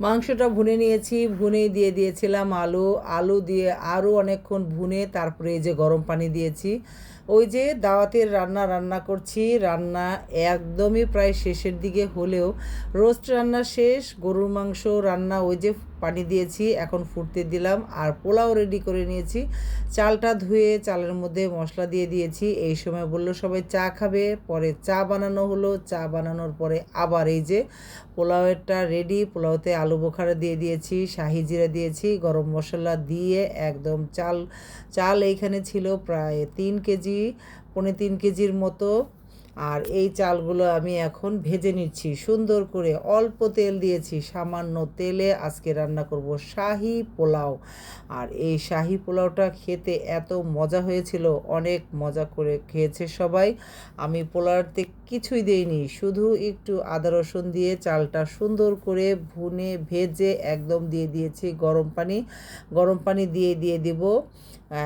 মাংসটা ভুনে নিয়েছি ভুনে দিয়ে দিয়েছিলাম আলু আলু দিয়ে আরও অনেকক্ষণ ভুনে তারপরে এই যে গরম পানি দিয়েছি। ওই যে দাওয়াতের রান্না রান্না করছি, রান্না একদমই প্রায় শেষের দিকে হলেও রোস্ট রান্না শেষ, গরুর মাংস রান্না ওই যে পানি দিয়েছি, এখন ফুটতে দিলাম আর পোলাও রেডি করে নিয়েছি। চালটা ধুয়ে চালের মধ্যে মশলা দিয়ে দিয়েছি, এই সময় বলল সবাই চা খাবে, পরে চা বানানো হলো, চা বানানোর পরে আবার এই যে পোলাওয়েরটা রেডি পোলাওতে আলু বোখারা দিয়ে দিয়েছি, শাহি জিরা দিয়েছি, গরম মশলা দিয়ে একদম চাল চাল এইখানে ছিল প্রায় তিন কেজি পৌনে তিন কেজির মতো। আর এই চালগুলো আমি এখন ভেজে নিচ্ছি। সুন্দর করে অল্প তেল দিয়েছি, সামান্য তেলে আজকে রান্না করব শাহি পোলাও। আর এই শাহি পোলাওটা খেতে এত মজা হয়েছিল, অনেক মজা করে খেয়েছে সবাই। আমি পোলাওতে কিছুই দেইনি শুধু একটু আদা রসুন দিয়ে চালটা সুন্দর করে ভুনে ভেজে একদম দিয়ে দিয়েছি গরম পানি। গরম পানি দিয়ে দিয়ে দিব।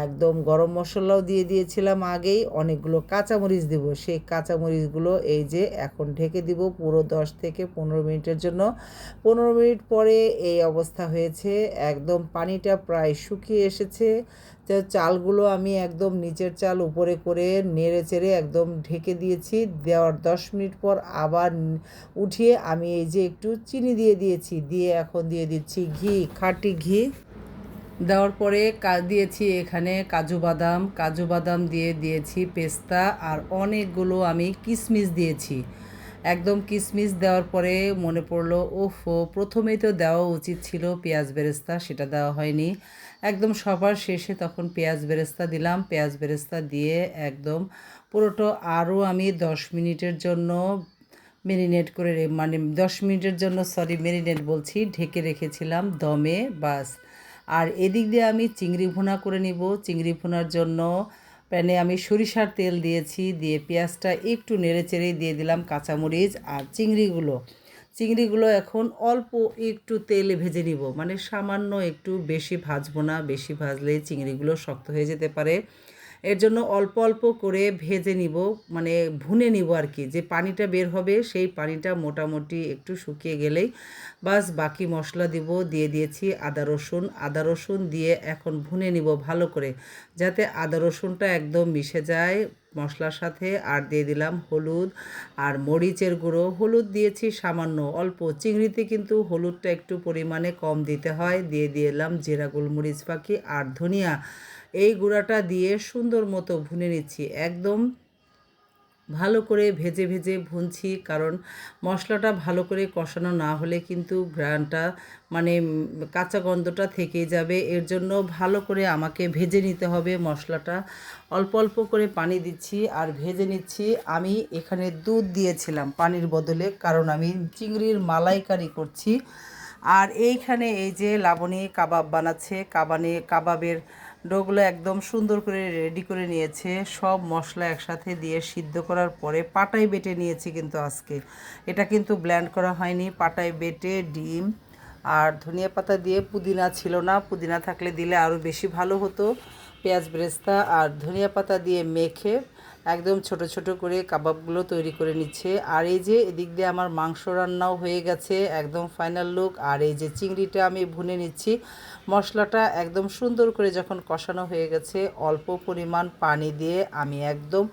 একদম গরম মশলাও দিয়ে দিয়েছিলাম আগেই। অনেকগুলো কাঁচামরিচ দিব। সেই কাঁচামরিচগুলো এই যে এখন ঢেকে দিব পুরো দশ থেকে পনেরো মিনিটের জন্য। পনেরো মিনিট পরে এই অবস্থা হয়েছে। একদম পানিটা প্রায় শুকিয়ে এসেছে। তো চালগুলো আমি একদম নিচের চাল উপরে করে নেড়ে চেড়ে একদম ঢেকে দিয়েছি। দেওয়ার দশ মিনিট পর আবার উঠিয়ে আমি এই যে একটু চিনি দিয়ে দিয়েছি। দিয়ে এখন দিয়ে দিচ্ছি ঘি, খাঁটি ঘি। দেওয়ার পরে দিয়েছি এখানে কাজু বাদাম। কাজু বাদাম দিয়ে দিয়েছি পেস্তা আর অনেকগুলো আমি কিশমিশ দিয়েছি। একদম কিশমিশ দেওয়ার পরে মনে পড়ল, ওফ, প্রথমেই তো দেওয়া উচিত ছিল পেঁয়াজ বেরেস্তা, সেটা দেওয়া হয়নি। একদম সবার শেষে তখন পেঁয়াজ বেরেস্তা দিলাম। পেঁয়াজ বেরেস্তা দিয়ে একদম পুরোটা আরও আমি দশ মিনিটের জন্য মেরিনেট করে মানে দশ মিনিটের জন্য সরি মেরিনেট বলছি, ঢেকে রেখেছিলাম দমে, বাস। আর এদিক দিয়ে আমি চিংড়ি ভুনা করে নিব। চিংড়ি ভুনার জন্য প্যানে আমি সরিষার তেল দিয়েছি, দিয়ে পেঁয়াজটা একটু নেড়ে চেড়ে দিয়ে দিলাম কাঁচামরিচ আর চিংড়িগুলো। চিংড়িগুলো এখন অল্প একটু তেলে ভেজে নিব। মানে সামান্য একটু বেশি ভাজবো না, বেশি ভাজলে চিংড়িগুলো শক্ত হয়ে যেতে পারে। এর জন্য অল্প অল্প করে ভেজে নিব মানে ভুনে নিব আর কি। যে পানিটা বের হবে, সেই পানিটা মোটামুটি একটু শুকিয়ে গেলেই বাস বাকি মশলা দিব, দিয়ে দিয়েছি আদা রসুন। আদা রসুন দিয়ে এখন ভুনে নিব ভালো করে, যাতে আদা রসুনটা একদম মিশে যায় মশলার সাথে। আর দিয়ে দিলাম হলুদ আর মরিচের গুঁড়ো। হলুদ দিয়েছি সামান্য অল্প, চিংড়িতে কিন্তু হলুদটা একটু পরিমাণে কম দিতে হয়। দিয়ে দিয়ে দিলাম জিরা, গোলমরিচ, পাখি আর ধনিয়া। এই গুঁড়াটা দিয়ে সুন্দর মতো ভুনে নিচ্ছি। একদম ভালো করে ভেজে ভেজে ভুনছি কারণ মশলাটা ভালো করে কষানো না হলে কিন্তু গ্রানটা মানে কাঁচা গন্ধটা থেকে যাবে। এর জন্য ভালো করে আমাকে ভেজে নিতে হবে মশলাটা। অল্প অল্প করে পানি দিচ্ছি আর ভেজে নিচ্ছি। আমি এখানে দুধ দিয়েছিলাম পানির বদলে কারণ আমি চিংড়ির মালাইকারি করছি। আর এইখানে এই যে লাবণী কাবাব বানাচ্ছে, কাবানে, কাবাবের ডোগুলো একদম সুন্দর করে রেডি করে নিয়েছে। সব মশলা একসাথে দিয়ে সিদ্ধ করার পরে পাটায় বেটে নিয়েছি কিন্তু আজকে। এটা কিন্তু ব্ল্যান্ড করা হয়নি, পাটায় বেটে ডিম আর ধনিয়া পাতা দিয়ে পুদিনা ছিল না। পুদিনা থাকলে দিলে আরও বেশি ভালো হতো। পেঁয়াজ ব্রেস্তা আর ধনিয়া পাতা দিয়ে মেখে একদম ছোট ছোট করে কাবাবগুলো তৈরি করে নিচ্ছে। আর এই যে এদিক দিয়ে আমার মাংস রান্নাও হয়ে গেছে, একদম ফাইনাল লুক আর এই যে চিংড়িটা আমি ভুনে নিচ্ছি। মশলাটা একদম সুন্দর করে যখন কষানো হয়ে গেছে, অল্প পরিমাণ পানি দিয়ে আমি একদম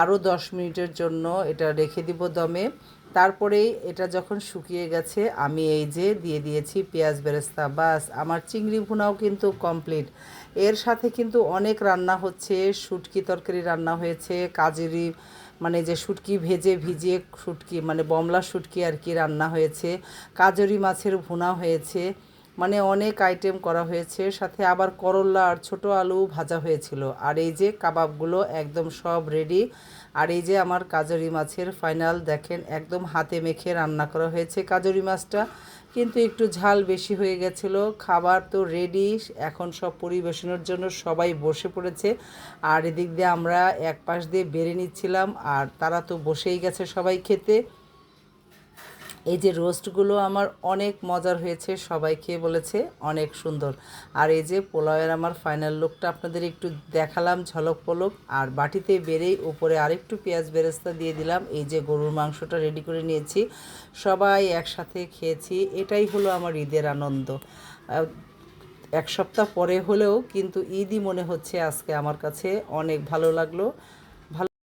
আরও দশ মিনিটের জন্য এটা রেখে দিব দমে। তারপরেই এটা যখন শুকিয়ে গেছে, আমি এই যে দিয়ে দিয়েছি পেঁয়াজ, বেরেস্তা, বাস। আমার চিংড়ি ভুনাও কিন্তু কমপ্লিট এর সাথে কিন্তু অনেক রান্না হচ্ছে। শুটকি তরকারি রান্না হয়েছে। কাজেরি মানে যে শুটকি ভেজে ভিজিয়ে শুটকি মানে বমলা শুটকি আর কি রান্না হয়েছে। কাজরি মাছের ভুনা হয়েছে। মানে অনেক আইটেম করা হয়েছে, সাথে আবার করল্লা আর ছোট আলু ভাজা হয়েছিল। আর এই যে কাবাবগুলো একদম সব রেডি আর এই যে আমার কাজরি মাছের ফাইনাল দেখেন, একদম হাতে মেখে রান্না করা হয়েছে কাজরি মাছটা। কিন্তু একটু ঝাল বেশি হয়ে গেছিল, খাবার তো রেডি এখন সব পরিবেশনের জন্য সবাই বসে পড়েছে। আর এদিক দিয়ে আমরা এক পাশ দিয়ে বেড়ে নিচ্ছিলাম, আর তারা তো বসেই গেছে সবাই খেতে। এই যে রোস্টগুলো আমার অনেক মজার হয়েছে, সবাই খেয়ে বলেছে অনেক সুন্দর। আর এই যে পোলাওয়ের আমার ফাইনাল লুকটা আপনাদের একটু দেখালাম, ঝলক পলক। আর বাটিতে বেড়েই উপরে আরেকটু পেঁয়াজ বেরেস্তা দিয়ে দিলাম। এই যে গরুর মাংসটা রেডি করে নিয়েছি। সবাই একসাথে খেয়েছি। এটাই হলো আমার ঈদের আনন্দ। এক সপ্তাহ পরে হলেও কিন্তু ঈদই মনে হচ্ছে আজকে আমার কাছে। অনেক ভালো লাগল।